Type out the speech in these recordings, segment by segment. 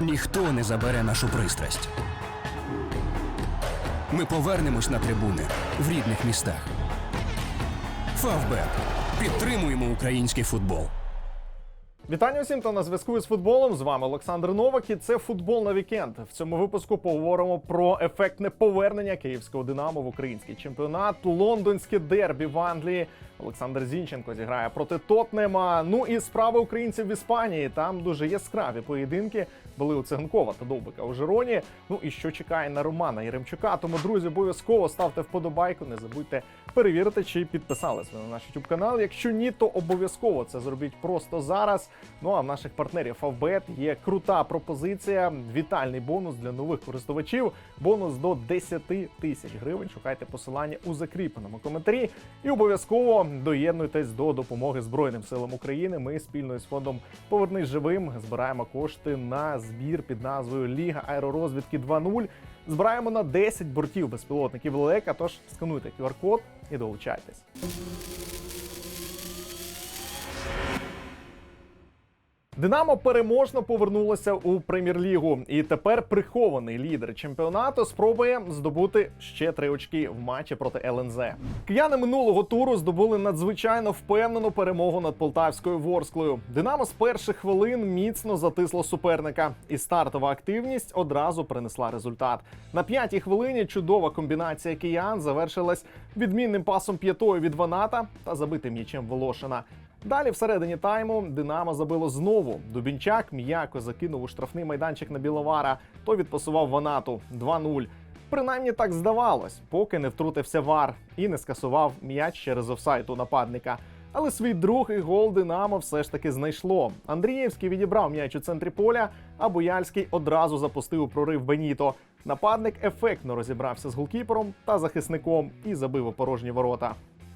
Ніхто не забере нашу пристрасть. Ми повернемось на трибуни в рідних містах. Фавбет. Підтримуємо український футбол. Вітання усім, хто на зв'язку з футболом. З вами Олександр Новак і це футбол на вікенд. В цьому випуску поговоримо про ефектне повернення київського динамо в український чемпіонат, лондонське дербі в Англії. Олександр Зінченко зіграє проти Тотнема. Ну і справи українців в Іспанії. Там дуже яскраві поєдинки були у Циганкова та Довбика у Жироні. Ну і що чекає на Романа Єремчука. Тому, друзі, обов'язково ставте вподобайку. Не забудьте перевірити, чи підписались ви на наш YouTube канал. Якщо ні, то обов'язково це зробіть просто зараз. Ну а в наших партнерів Favbet є крута пропозиція. Вітальний бонус для нових користувачів. Бонус до 10 тисяч гривень. Шукайте посилання у закріпленому коментарі. І обов'язково доєднуйтесь до допомоги Збройним силам України. Ми спільно з фондом Повернись живим збираємо кошти на збір під назвою Ліга аеророзвідки 2.0. Збираємо на 10 бортів безпілотників лелека. Тож скануйте QR-код і долучайтесь. Динамо переможно повернулося у прем'єр-лігу, і тепер прихований лідер чемпіонату спробує здобути ще три очки в матчі проти ЛНЗ. Кияни минулого туру здобули надзвичайно впевнену перемогу над полтавською Ворсклою. Динамо з перших хвилин міцно затисло суперника, і стартова активність одразу принесла результат. На п'ятій хвилині чудова комбінація киян завершилась відмінним пасом п'ятою від Ваната та забитим м'ячем Волошина. Далі, всередині тайму, Динамо забило знову. Дубінчак м'яко закинув у штрафний майданчик на Біловара. Той відпасував Ванату 2-0. Принаймні так здавалось, поки не втрутився вар і не скасував м'яч через офсайт у нападника. Але свій другий гол Динамо все ж таки знайшло. Андрієвський відібрав м'яч у центрі поля, а Бояльський одразу запустив прорив Беніто. Нападник ефектно розібрався з голкіпером та захисником і забив у порожні ворота.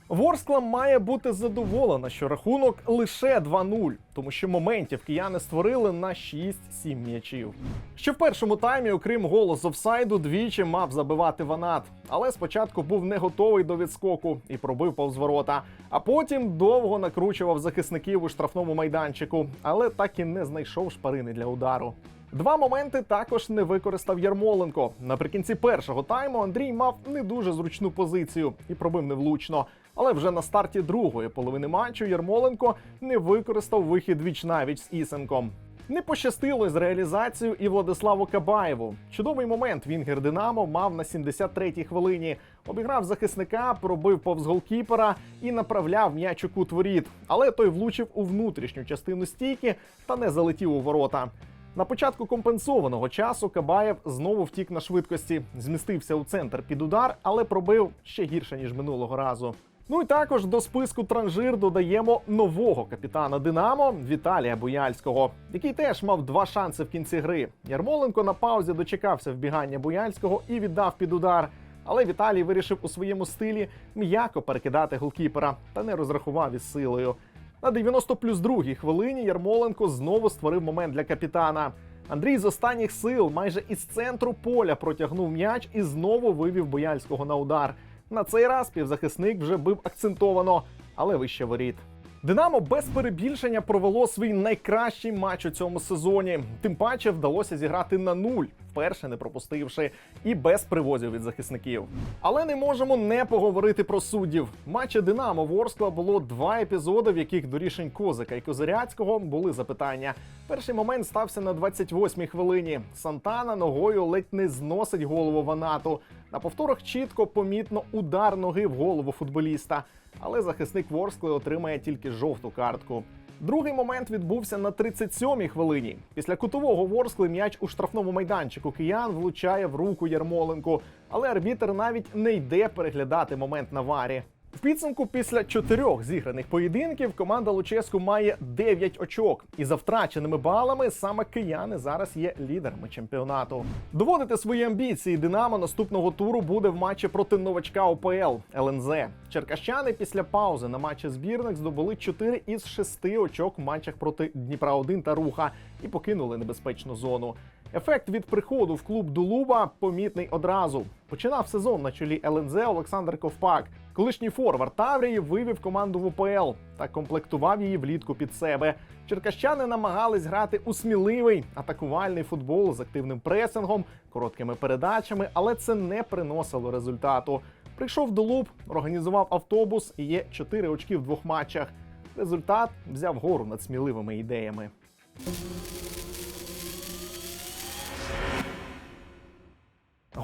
Ворскла має бути задоволена, що рахунок лише 2-0, тому що моментів кияни створили на 6-7 м'ячів. Ще в першому таймі, окрім голу з офсайду, двічі мав забивати Ванат, але спочатку був не готовий до відскоку і пробив повз ворота. А потім довго накручував захисників у штрафному майданчику, але так і не знайшов шпарини для удару. Два моменти також не використав Ярмоленко. Наприкінці першого тайму Андрій мав не дуже зручну позицію і пробив невлучно. Але вже на старті другої половини матчу Ярмоленко не використав вихід віч навіч з Ісенком. Не пощастило з реалізацією і Владиславу Кабаєву. Чудовий момент Вінгер Динамо мав на 73-й хвилині. Обіграв захисника, пробив повз голкіпера і направляв м'яч у кут воріт. Але той влучив у внутрішню частину стійки та не залетів у ворота. На початку компенсованого часу Кабаєв знову втік на швидкості, змістився у центр під удар, але пробив ще гірше ніж минулого разу. Ну і також до списку транжир додаємо нового капітана Динамо Віталія Буяльського, який теж мав два шанси в кінці гри. Ярмоленко на паузі дочекався вбігання Буяльського і віддав під удар. Але Віталій вирішив у своєму стилі м'яко перекидати голкіпера та не розрахував із силою. На 90 плюс другій хвилині Ярмоленко знову створив момент для капітана. Андрій з останніх сил майже із центру поля протягнув м'яч і знову вивів Бояльського на удар. На цей раз півзахисник вже бив акцентовано, але вище воріт. Динамо без перебільшення провело свій найкращий матч у цьому сезоні. Тим паче вдалося зіграти на нуль, вперше не пропустивши, і без привозів від захисників. Але не можемо не поговорити про суддів. Матчі Динамо Ворскла було два епізоди, в яких до рішень Козика і Козиряцького були запитання. Перший момент стався на 28-й хвилині. Сантана ногою ледь не зносить голову Ванату. На повторах чітко помітно удар ноги в голову футболіста. Але захисник Ворскли отримає тільки жовту картку. Другий момент відбувся на 37-й хвилині. Після кутового Ворскли м'яч у штрафному майданчику киян влучає в руку Ярмоленку, але арбітер навіть не йде переглядати момент на варі. Підсумку після чотирьох зіграних поєдинків команда Луческу має 9 очок, і за втраченими балами саме кияни зараз є лідерами чемпіонату. Доводити свої амбіції Динамо наступного туру буде в матчі проти новачка ОПЛ ЛНЗ. Черкащани після паузи на матчі збірних здобули 4 із 6 очок в матчах проти Дніпра 1 та Руха і покинули небезпечну зону. Ефект від приходу в клуб Дулуба помітний одразу. Починав сезон на чолі ЛНЗ Олександр Ковпак. Колишній форвард Таврії вивів команду в УПЛ та комплектував її влітку під себе. Черкащани намагались грати у сміливий атакувальний футбол з активним пресингом, короткими передачами, але це не приносило результату. Прийшов Дулуб, організував автобус і є 4 очки в двох матчах. Результат взяв гору над сміливими ідеями.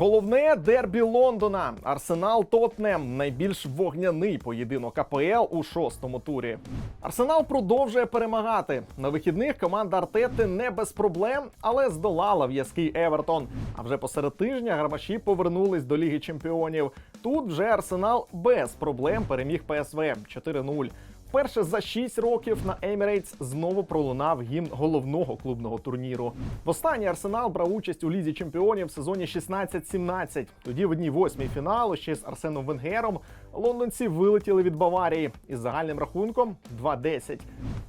Головне дербі Лондона. Арсенал Тотнем найбільш вогняний поєдинок АПЛ у шостому турі. Арсенал продовжує перемагати. На вихідних команда Артети не без проблем, але здолала в'язкий Евертон. А вже посеред тижня гармаші повернулись до Ліги Чемпіонів. Тут вже Арсенал без проблем переміг ПСВ 4-0. Вперше за 6 років на Emirates знову пролунав гімн головного клубного турніру. Востаннє Арсенал брав участь у лізі чемпіонів в сезоні 16-17. Тоді в одній восьмій фіналу ще з Арсеном Венгером лондонці вилетіли від Баварії із загальним рахунком 2-10.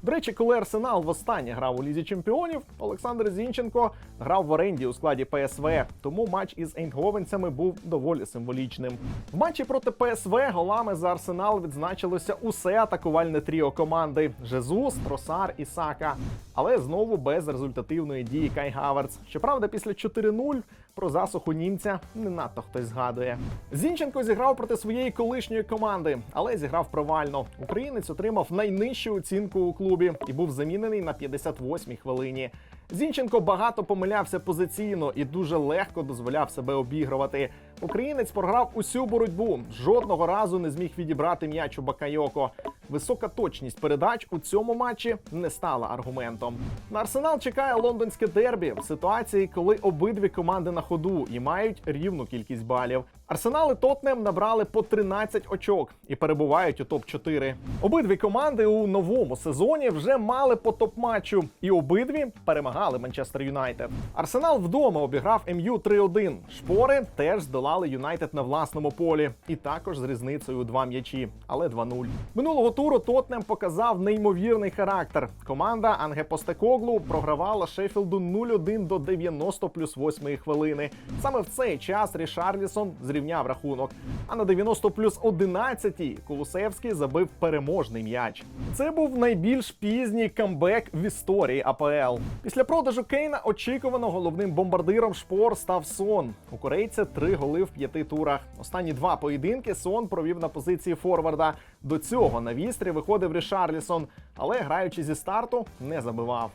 До речі, коли Арсенал востаннє грав у лізі чемпіонів, Олександр Зінченко грав в оренді у складі ПСВ. Тому матч із ейнговенцями був доволі символічним. В матчі проти ПСВ голами за Арсенал відзначилося усе атакувальне тріо команди: Жезус, Тросар і Сака. Але знову без результативної дії Кай Хаверц. Щоправда, після 4-0 про засуху німця не надто хтось згадує. Зінченко зіграв проти своєї колишньої команди, але зіграв провально. Українець отримав найнижчу оцінку у клубі і був замінений на 58-й хвилині. Зінченко багато помилявся позиційно і дуже легко дозволяв себе обігрувати. Українець програв усю боротьбу. Жодного разу не зміг відібрати м'яч у Бакайоко. Висока точність передач у цьому матчі не стала аргументом. На арсенал чекає лондонське дербі в ситуації, коли обидві команди на ходу і мають рівну кількість балів. Арсенал і Тотнем набрали по 13 очок і перебувають у топ 4 Обидві команди у новому сезоні вже мали по топ-матчу, і обидві перемагали Манчестер Юнайтед. Арсенал вдома обіграв МЮ 3-1. Шпори теж здолали Юнайтед на власному полі, і також з різницею два м'ячі, але 2-0. Минулого туру Тотнем показав неймовірний характер. Команда Анге Постекоглу програвала Шеффілду 0-1 до 90 плюс 8 хвилини. Саме в цей час Рішарлісон зрівняв рахунок. А на 90 плюс 11 Кулусевський забив переможний м'яч. Це був найбільш пізній камбек в історії АПЛ. Після продажу Кейна очікувано головним бомбардиром шпор став Сон. У корейця три голи в п'яти турах. Останні два поєдинки Сон провів на позиції форварда. До цього на вістрі виходив Рішарлісон, але граючи зі старту не забивав.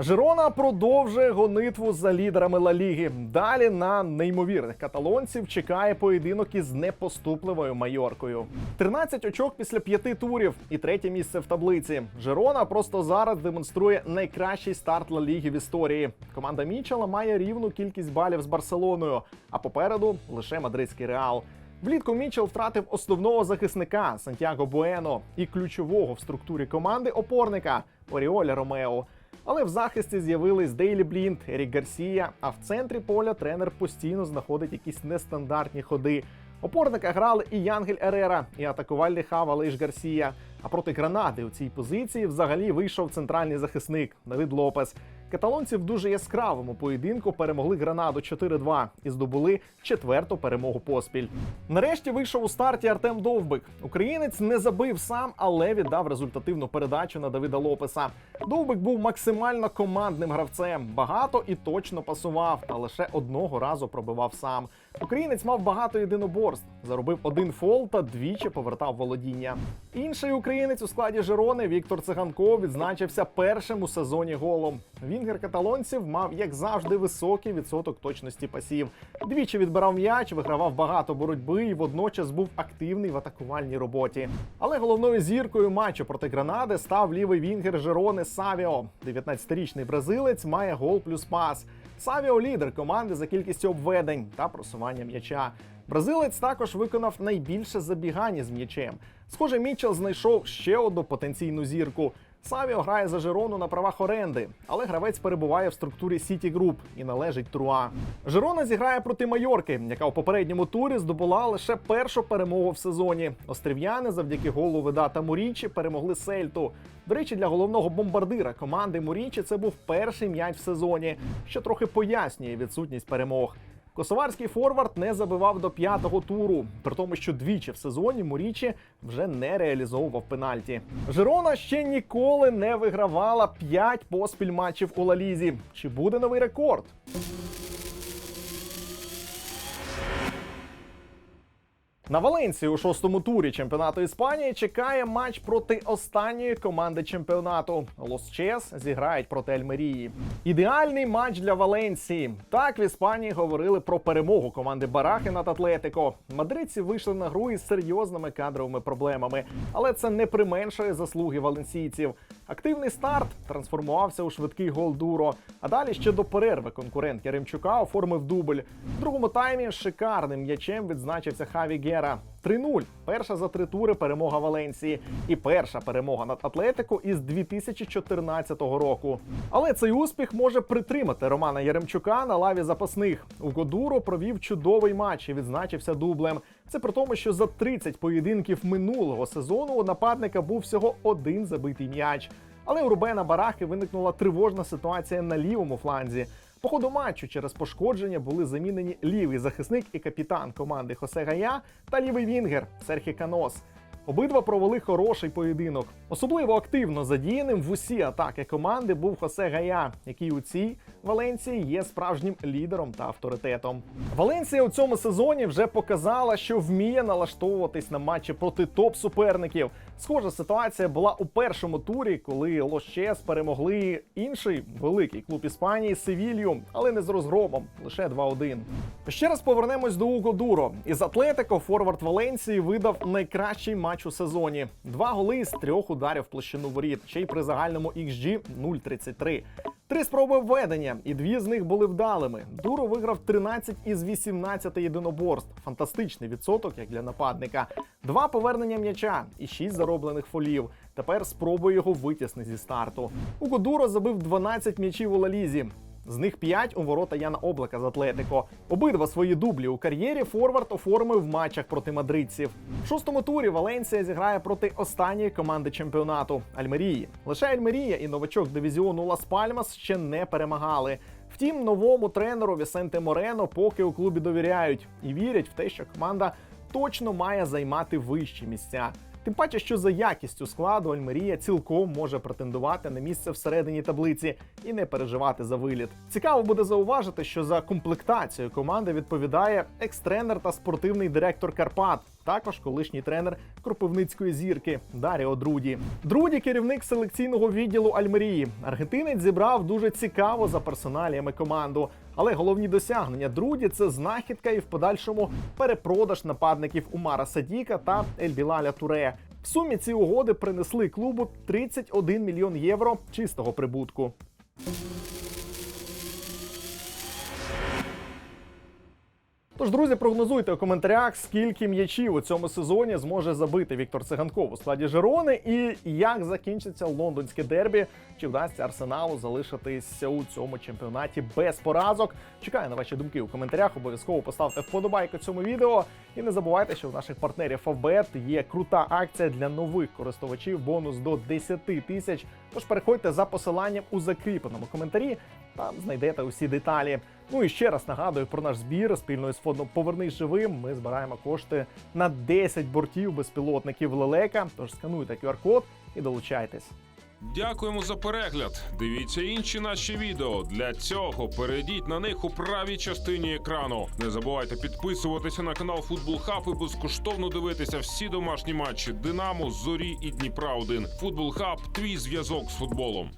Жирона продовжує гонитву за лідерами Ла Ліги. Далі на неймовірних каталонців чекає поєдинок із непоступливою майоркою. 13 очок після п'яти турів і третє місце в таблиці. Жирона просто зараз демонструє найкращий старт Ла Ліги в історії. Команда Мічела має рівну кількість балів з Барселоною, а попереду лише мадридський реал. Влітку Мічел втратив основного захисника Сантьяго Буено і ключового в структурі команди опорника Оріоля Ромео. Але в захисті з'явились Дейлі Блінт, Ерік Гарсія. А в центрі поля тренер постійно знаходить якісь нестандартні ходи. Опорника грали і Янгель Ерера, і атакувальний хав Алейш Гарсія. А проти гранади у цій позиції взагалі вийшов центральний захисник Давид Лопес. Каталонці в дуже яскравому поєдинку перемогли гранаду 4-2 і здобули четверту перемогу поспіль. Нарешті вийшов у старті Артем Довбик. Українець не забив сам, але віддав результативну передачу на Давида Лопеса. Довбик був максимально командним гравцем, багато і точно пасував, та лише одного разу пробивав сам. Українець мав багато єдиноборств, заробив один фол та двічі повертав володіння. Інший українець у складі Жирони Віктор Циганков відзначився першим у сезоні голом. Вінгер каталонців мав, як завжди, високий відсоток точності пасів. Двічі відбирав м'яч, вигравав багато боротьби і водночас був активний в атакувальній роботі. Але головною зіркою матчу проти Гранади став лівий вінгер Жирони Савіо. 19-річний бразилець має гол плюс пас. Савіо лідер команди за кількістю обведень та просування м'яча. Бразилець також виконав найбільше забігання з м'ячем. Схоже, Мічел знайшов ще одну потенційну зірку. Савіо грає за Жирону на правах оренди, але гравець перебуває в структурі Сіті Груп і належить Труа. Жирона зіграє проти Майорки, яка у попередньому турі здобула лише першу перемогу в сезоні. Острів'яни завдяки голу Видата Мурічі перемогли Сельту. До речі, для головного бомбардира команди Мурічі це був перший м'яч в сезоні, що трохи пояснює відсутність перемог. Косоварський форвард не забивав до п'ятого туру, при тому, що двічі в сезоні Мурічі вже не реалізовував пенальті. Жирона ще ніколи не вигравала 5 поспіль матчів у Лалізі. Чи буде новий рекорд? На Валенції у шостому турі чемпіонату Іспанії чекає матч проти останньої команди чемпіонату. Лос Чес зіграють проти Альмерії. Ідеальний матч для Валенції. Так в Іспанії говорили про перемогу команди Барахи над Атлетико. Мадридці вийшли на гру із серйозними кадровими проблемами, але це не применшує заслуги валенсійців. Активний старт трансформувався у швидкий гол Дуро. А далі ще до перерви конкурент Яремчука оформив дубль. В другому таймі шикарним м'ячем відзначився Хаві Гера. 3-0. Перша за три тури перемога Валенції. І перша перемога над Атлетико із 2014 року. Але цей успіх може притримати Романа Яремчука на лаві запасних. У Годуро провів чудовий матч і відзначився дублем. Це при тому, що за 30 поєдинків минулого сезону у нападника був всього один забитий м'яч. Але у Рубена Барахи виникнула тривожна ситуація на лівому фланзі. По ходу матчу через пошкодження були замінені лівий захисник і капітан команди Хосе Гая та лівий вінгер Серхі Канос. Обидва провели хороший поєдинок. Особливо активно задіяним в усі атаки команди був Хосе Гая, який у цій Валенції є справжнім лідером та авторитетом. Валенція у цьому сезоні вже показала, що вміє налаштовуватись на матчі проти топ-суперників. Схожа ситуація була у першому турі, коли Лос-Чес перемогли інший великий клуб Іспанії Севілью, але не з розгромом, лише 2-1. Ще раз повернемось до Уго Дуро. Із Атлетико форвард Валенції видав найкращий матч у сезоні. Два голи з трьох ударів площину воріт, ще й при загальному XG 0,33. Три спроби введення, і дві з них були вдалими. Дуро виграв 13 із 18 єдиноборств. Фантастичний відсоток, як для нападника. Два повернення м'яча і шість зароблених фолів. Тепер спробує його витіснити зі старту. Уго Дуро забив 12 м'ячів у Лалізі. З них 5 у ворота Яна Облака з Атлетико. Обидва свої дублі у кар'єрі Форвард оформив в матчах проти мадридців. В шостому турі Валенсія зіграє проти останньої команди чемпіонату Альмерії. Лише Альмерія і новачок дивізіону Лас Пальмас ще не перемагали. Втім, новому тренеру Вісенте Морено поки у клубі довіряють і вірять в те, що команда точно має займати вищі місця. Тим паче, що за якістю складу Альмерія цілком може претендувати на місце всередині таблиці і не переживати за виліт. Цікаво буде зауважити, що за комплектацією команди відповідає екс-тренер та спортивний директор Карпат. Також колишній тренер Кропивницької зірки Даріо Друді. Друді керівник селекційного відділу Альмерії. Аргентинець зібрав дуже цікаво за персоналіями команду. Але головні досягнення Друді це знахідка і в подальшому перепродаж нападників Умара Садіка та Ельбілаля Туре. В сумі ці угоди принесли клубу 31 мільйон євро чистого прибутку. Тож, друзі, прогнозуйте у коментарях, скільки м'ячів у цьому сезоні зможе забити Віктор Циганков у складі Жерони, і як закінчиться лондонське дербі, чи вдасться Арсеналу залишитися у цьому чемпіонаті без поразок. Чекаю на ваші думки у коментарях. Обов'язково поставте вподобайку цьому відео. І не забувайте, що в наших партнерів Favbet є крута акція для нових користувачів. Бонус до 10 тисяч. Тож переходьте за посиланням у закріпленому коментарі. Там знайдете усі деталі. Ну і ще раз нагадую про наш збір спільно з фондом Повернись живим. Ми збираємо кошти на 10 бортів безпілотників лелека. Тож скануйте QR-код і долучайтесь. Дякуємо за перегляд. Дивіться інші наші відео. Для цього перейдіть на них у правій частині екрану. Не забувайте підписуватися на канал Футбол Хаб і безкоштовно дивитися всі домашні матчі Динамо, Зорі і Дніпра 1 Футбол Хаб твій зв'язок з футболом.